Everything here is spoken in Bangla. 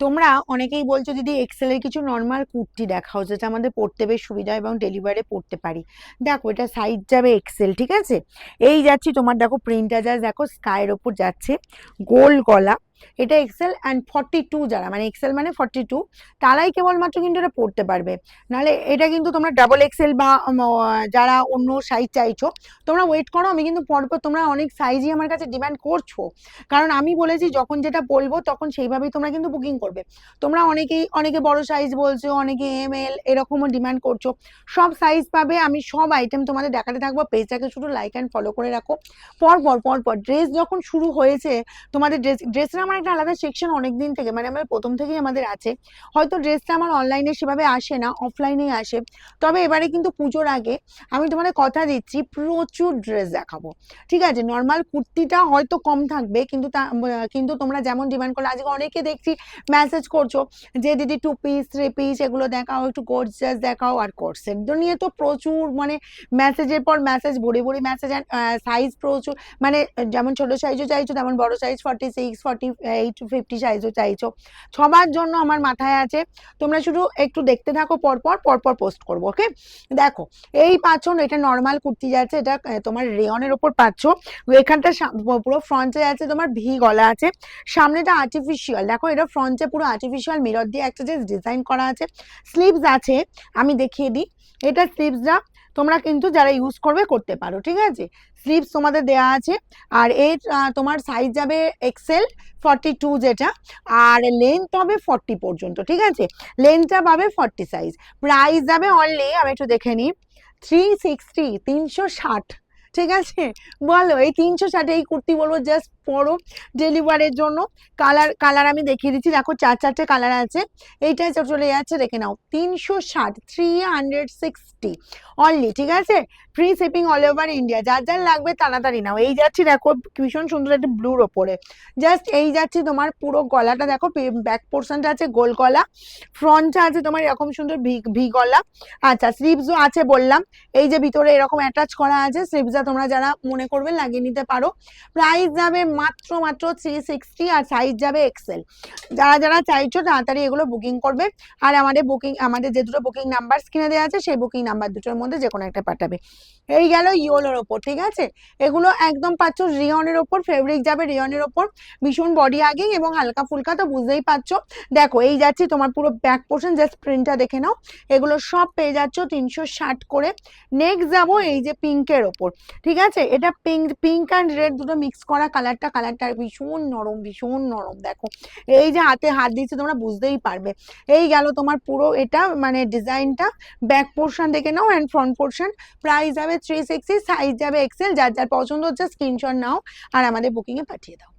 তোমরা অনেকেই বলছো, দিদি এক্সেলের কিছু নর্মাল কুর্তি দেখাও, যেটা আমাদের পড়তে বেশ সুবিধা এবং ডেলিভারে পড়তে পারি। দেখো, এটা সাইজ যাবে এক্সেল ঠিক আছে? এই যাচ্ছি তোমার, দেখো প্রিন্টার যা, দেখো স্কাইয়ের ওপর যাচ্ছে গোল গলা এটা এক্সেল অ্যান্ড ফর্টি টু যারা মানে এক্সেল মানে ফর্টি টু তারাই কেবলমাত্র কিন্তু এটা পড়তে পারবে। নাহলে এটা কিন্তু তোমরা ডাবল এক্সেল বা যারা অন্য সাইজ চাইছো, তোমরা ওয়েট করো, আমি কিন্তু পরপর তোমরা অনেক সাইজই আমার কাছে ডিমান্ড করছ। কারণ আমি বলেছি যখন যেটা বলব, তখন সেইভাবেই তোমরা কিন্তু বুকিং করবে। তোমরা অনেকেই, অনেকে বড় সাইজ বলছো, অনেকে এম এল এরকমও ডিমান্ড করছ। সব সাইজ পাবে, আমি সব আইটেম তোমাদের দেখাতে থাকব। পেজটাকে শুধু লাইক অ্যান্ড ফলো করে রাখো। পর পর পর পর ড্রেস যখন শুরু হয়েছে, তোমাদের ড্রেস ড্রেসের আমার একটা আলাদা সেকশন অনেক দিন থেকে মানে আমার প্রথম থেকেই আমাদের আছে। হয়তো ড্রেসটা আমার অনলাইনে সেভাবে আসে না অফলাইনেই আসে। তবে এবারে কিন্তু পুজোর আগে আমি তোমাদের কথা দিচ্ছি, প্রচুর ড্রেস দেখাবো। ঠিক আছে? নর্মাল কুর্তিটা হয়তো কম থাকবে, কিন্তু তা কিন্তু তোমরা যেমন ডিমান্ড করলে, আজকে অনেকে দেখছি মেসেজ করছ যে, দিদি টু পিস থ্রি পিস এগুলো দেখাও, একটু গর্জাস দেখাও। আর কোর্সেট নিয়ে তো প্রচুর মানে মেসেজের পর মেসেজ ভরে ভরে মেসেজ সাইজ প্রচুর। মানে যেমন ছোট সাইজও চাইছো, তেমন বড় size forty six forty eight fifty সাইজও চাইছো। সবার জন্য আমার মাথায় আছে, তোমরা শুধু একটু দেখতে থাকো পরপর পরপর পোস্ট করব ওকে দেখো, এই পাচ্ছ, এটা নর্মাল কুর্তি যাচ্ছে এটা তোমার রেয়নের ওপর পাচ্ছ। এখানটা পুরো ফ্রন্টে আছে তোমার ভি গলা আছে। সামনেটা আর্টিফিশিয়াল দেখো, এটা ফ্রন্টে পুরো আর্টিফিশিয়াল মিরর দিয়ে একটা যে ডিজাইন করা আছে। স্লিভস আছে, আমি দেখিয়ে দিই। এটা স্লিভসটা তোমরা কিন্তু যারা ইউজ করবে করতে পারো, ঠিক আছে? স্লিপস তোমাদের দেওয়া আছে, আর এর তোমার সাইজ যাবে এক্সেল ফর্টি টু যেটা, আর লেন্থ হবে ফর্টি পর্যন্ত, ঠিক আছে? লেন্থটা পাবে ফর্টি সাইজ প্রাইস যাবে অনলি আমি একটু দেখে নিই থ্রি সিক্সটি তিনশো ষাট। ঠিক আছে? বলো, এই তিনশো ষাটে এই কুর্তি বলব জাস্ট পরো ডেলিভারের জন্য। কালার কালার আমি দেখিয়ে দিচ্ছি। দেখো, চার চারটে কালার আছে। এইটাই তো চলে যাচ্ছে, দেখে নাও। তিনশো ষাট থ্রি হান্ড্রেড সিক্সটি অনলি ঠিক আছে? Free shipping all over India যার যার লাগবে তাড়াতাড়ি নাও। এই যাচ্ছি, দেখো, ভীষণ সুন্দর একটা ব্লুর ওপরে। জাস্ট এই যাচ্ছি তোমার পুরো গলাটা। দেখো ব্যাক পোর্শনটা আছে গোল গলা। ফ্রন্টটা আছে তোমার এরকম সুন্দর ভি ভি গলা। আচ্ছা স্লিভসও আছে বললাম। এই যে ভিতরে এরকম অ্যাটাচ করা আছে স্লিভসটা তোমরা যারা মনে করবে লাগিয়ে নিতে পারো। প্রাইস যাবে মাত্র মাত্র থ্রি সিক্সটি আর সাইজ যাবে এক্সেল যারা যারা চাইছো তাড়াতাড়ি এগুলো বুকিং করবে। আর আমাদের বুকিং আমাদের যে দুটো বুকিং নাম্বার স্ক্রিনে দেওয়া আছে, সেই বুকিং নাম্বার দুটোর মধ্যে যে কোনো একটা পাঠাবে। এই গেল ইয়োলোর ওপর, ঠিক আছে? এগুলো একদম পাচ্ছ রিয়নের ওপর ফেব্রিক যাবে রিয়নের ওপর। ভীষণ বডি আগিং এবং হালকা ফুলকা তো বুঝতেই পারছ। দেখো, এই যাচ্ছি তোমার পুরো ব্যাক পোর্শন জাস্ট প্রিন্টটা দেখে নাও। এগুলো সব পেয়ে যাচ্ছ তিনশো ষাট করে। নেক্সট যাব এই যে পিঙ্কের ওপর। ঠিক আছে? এটা পিঙ্ক পিঙ্ক অ্যান্ড রেড দুটো মিক্স করা কালারটা কালারটা ভীষণ নরম ভীষণ নরম, দেখো। এই যে হাতে হাত দিচ্ছে তোমরা বুঝতেই পারবে। এই গেল তোমার পুরো এটা মানে ডিজাইনটা ব্যাক পোর্শন দেখে নাও অ্যান্ড ফ্রন্ট পোর্শন প্রাইস যাবে থ্রি সাইজ যাবে এক্সেল যার যার পছন্দ হচ্ছে স্ক্রিনশট নাও আর আমাদের বুকিংয়ে পাঠিয়ে দাও।